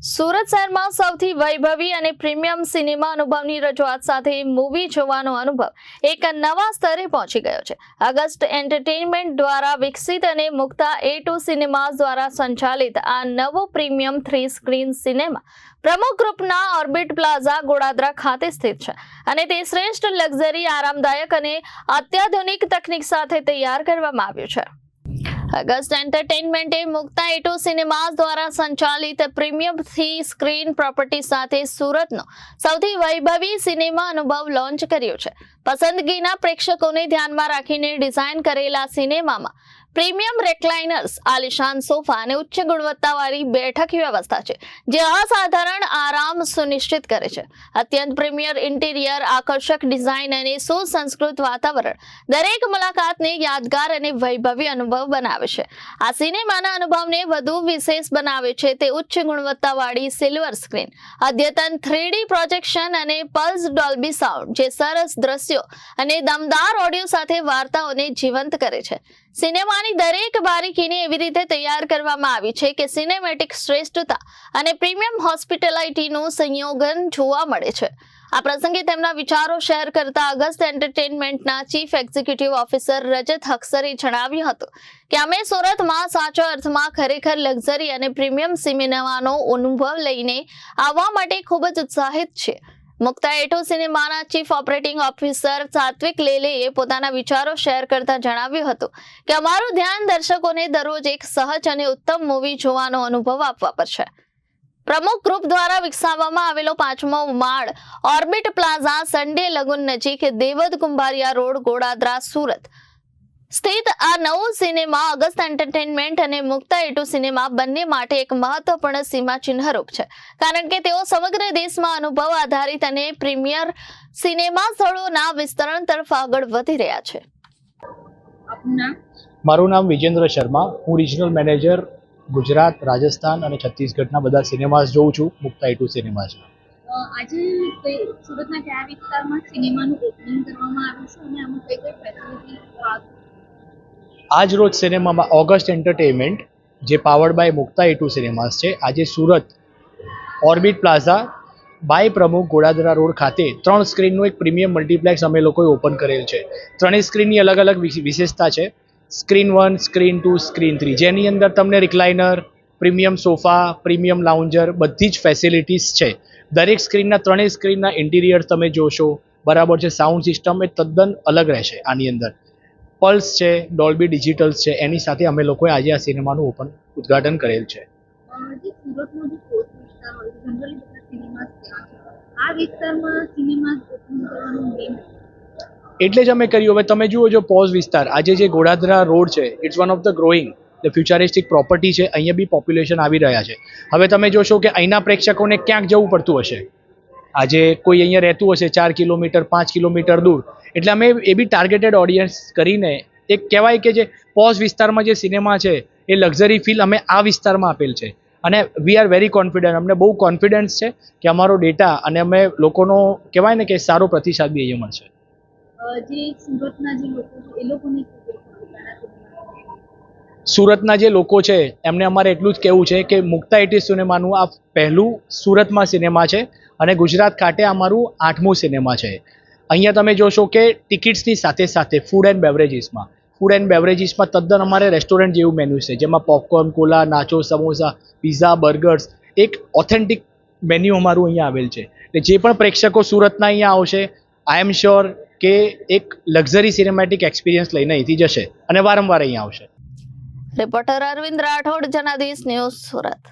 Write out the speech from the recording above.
સુરત શહેરમાં સૌથી વૈભવી અને પ્રીમિયમ સિનેમા અનુભવની રજૂઆત સાથે મૂવી જોવાનો અનુભવ એક નવા સ્તરે પહોંચી ગયો છે. અગસ્ટ એન્ટરટેઇનમેન્ટ દ્વારા વિકસિત અને મુક્તા એ ટુ સિનેમાઝ દ્વારા સંચાલિત આ નવો પ્રીમિયમ થ્રી સ્ક્રીન સિનેમા પ્રમુખ ગ્રુપના ઓર્બિટ પ્લાઝા ગોડાદરા ખાતે સ્થિત છે અને તે શ્રેષ્ઠ લક્ઝરી, આરામદાયક અને અત્યાધુનિક તકનીક સાથે તૈયાર કરવામાં આવ્યું છે. અગસ્ટ એન્ટરટેનમેન્ટે મુક્તા એટુ સિનેમાઝ દ્વારા સંચાલિત પ્રીમિયમથી સ્ક્રીન પ્રોપર્ટી સાથે સુરતનો સૌથી વૈભવી સિનેમા અનુભવ લોન્ચ કર્યો છે પસંદગીના પ્રેક્ષકોને ધ્યાનમાં રાખીને ડિઝાઇન કરેલા સિનેમામાં પ્રીમિયમ રેક્લાઇનર્સ આલિશાન સોફા અને ઉચ્ચ ગુણવત્તાવાળી બેઠક વ્યવસ્થા છે, જે અસાધારણ આરામ સુનિશ્ચિત કરે છે. અત્યંત પ્રીમિયર ઇન્ટિરિયર, આકર્ષક ડિઝાઇન અને સુસંસ્કૃત વાતાવરણ દરેક મુલાકાતને યાદગાર અને વૈભવી અનુભવ બનાવે છે. આ સિનેમાના અનુભવને વધુ વિશેષ બનાવે છે તે ઉચ્ચ ગુણવત્તાવાળી સિલ્વર સ્ક્રીન, અદ્યતન થ્રીડી પ્રોજેક્શન અને પલ્સ ડોલ્બી સાઉન્ડ, જે સરસ દ્રશ્યો અને દમદાર ઓડિયો સાથે વાર્તાઓને જીવંત કરે છે. સિનેમાની દરેક બારીકીને એવી રીતે તૈયાર કરવામાં આવી છે કે સિનેમેટિક શ્રેષ્ઠતા અને પ્રીમિયમ હોસ્પિટાલિટીનું સંયોગન જોવા મળે છે. આ પ્રસંગે તેમના વિચારો શેર કરતા અગસ્ત એન્ટરટેનમેન્ટના ચીફ એક્ઝિક્યુટિવ ઓફિસર રજત હક્સરે જણાવ્યું હતું કે, અમે સુરતમાં સાચા અર્થમાં ખરેખર લક્ઝરી અને પ્રીમિયમ સિનેમાનો અનુભવ લઈને આવવા માટે ખૂબ જ ઉત્સાહિત છીએ. મુક્તા એટો સિનેમાના ચીફ ઓપરેટિંગ ઓફિસર સાત્વિક લેલેએ પોતાના વિચારો શેર કરતા જણાવ્યું હતું કે અમારું ધ્યાન દર્શકોને દરરોજ એક સહજ અને ઉત્તમ મૂવી જોવાનો અનુભવ આપવા પર છે. પ્રમુખ ગ્રુપ દ્વારા વિકસાવવામાં આવેલો પાંચમો માળ ઓર્બિટ પ્લાઝા સન્ડે લગુન નજીક દેવદ કુંભારિયા રોડ ગોડાદરા સુરત સ્થિત આ નવું સિનેમા અગસ્ત એન્ટરટેનમેન્ટ અને મુક્તા એટુ સિનેમા બંને માટે એક મહત્વપૂર્ણ સીમા ચિહ્નરૂપ છે. કારણ કે તેઓ સમગ્ર દેશમાં અનુભવ આધારિત અને પ્રીમિયર સિનેમા સ્થળોના વિસ્તરણ તરફ આગળ વધી રહ્યા છે. મારું નામ વિજેન્દ્ર શર્મા. હું રિજનલ મેનેજર ગુજરાત રાજસ્થાન અને છત્તીસગઢના બધા સિનેમાઝ જોઉં છું. મુક્તા ઇટુ સિનેમાઝ આજે સુરતના કયા વિસ્તારમાં સિનેમાનું ઓપનિંગ કરવામાં આવ્યું છે અને આમાં કઈ કઈ ફેસિલિટી આજ રોજ સિનેમામાં ઓગસ્ટ એન્ટરટેનમેન્ટ, જે powered by Mukta two cinemas છે, આજે સુરત, ઓર્બિટ પ્લાઝા, બાય પ્રમુખ ગોડાદરા રોડ ખાતે ત્રણ સ્ક્રીનનું એક પ્રીમિયમ મલ્ટીપ્લેક્સ અમે લોકોએ ઓપન કરેલ છે. ત્રણેય સ્ક્રીનની અલગ અલગ વિશ- વિશેષતા છે. Screen one, screen two, screen three. જેની અંદર તમને recliner, premium sofa, premium lounger બધી જ ફેસિલિટીઝ છે. દરેક સ્ક્રીનના ત્રણેય સ્ક્રીનના ઇન્ટિરિયર તમે જોશો, બરાબર છે, સાઉન્ડ સિસ્ટમ એ તદ્દન અલગ રહેશે આની અંદર. પલ્સ છે ડોલ્બી ડિજિટલ્સ છે એની સાથે અમે લોકોએ આજે આ સિનેમાનું ઓપન ઉદ્ઘાટન કરેલ છે. એટલે જ અમે કર્યું. હવે તમે જુઓ જો પોઝ વિસ્તાર આજે જે ગોડાદરા રોડ છે it's one of the growing the futuristic property છે અહીંયા બી પોપ્યુલેશન આવી રહ્યા છે. હવે તમે જોશો કે અહીંના પ્રેક્ષકોને ક્યાંક જવું પડતું હશે. આજે કોઈ અહીંયા રહેતું હશે ચાર કિલોમીટર પાંચ કિલોમીટર દૂર. એટલે અમે એ બી ટાર્ગેટેડ ઓડિયન્સ કરીને એક કહેવાય કે જે પોઝ વિસ્તારમાં જે સિનેમા છે એ લક્ઝરી ફીલ અમે આ વિસ્તારમાં આપેલ છે. અને વી આર વેરી કોન્ફિડન્ટ અમને બહુ કોન્ફિડન્સ છે કે અમારો ડેટા અને અમે લોકોનો કહેવાય ને કે સારો પ્રતિસાદ બી અહીંયા મળશે. સુરતના જે લોકો છે એમને અમારે એટલું જ કહેવું છે કે મુક્તા એટી સિનેમાનું આ પહેલું સુરતમાં સિનેમા છે. અને ગુજરાત ખાતે અમારું આઠમું સિનેમા છે. અહીંયા તમે જોશો કે ટિકિટ્સની સાથે સાથે ફૂડ એન્ડ બેવરેજીસમાં ફૂડ એન્ડ બેવરેજીસમાં તદ્દન અમારે રેસ્ટોરન્ટ જેવું મેન્યુ છે, જેમાં popcorn cola nacho samosa pizza burgers એક ઓથેન્ટિક મેન્યુ અમારું અહીંયા આવેલ છે. એટલે જે પણ પ્રેક્ષકો સુરતના અહીંયા આવશે આઈ એમ શ્યોર કે એક લક્ઝરી સિનેમેટિક એક્સપિરિયન્સ લઈને અહીંથી જશે અને વારંવાર અહીંયા આવશે. Reporter Arvind Rathod, Janadesh news Surat.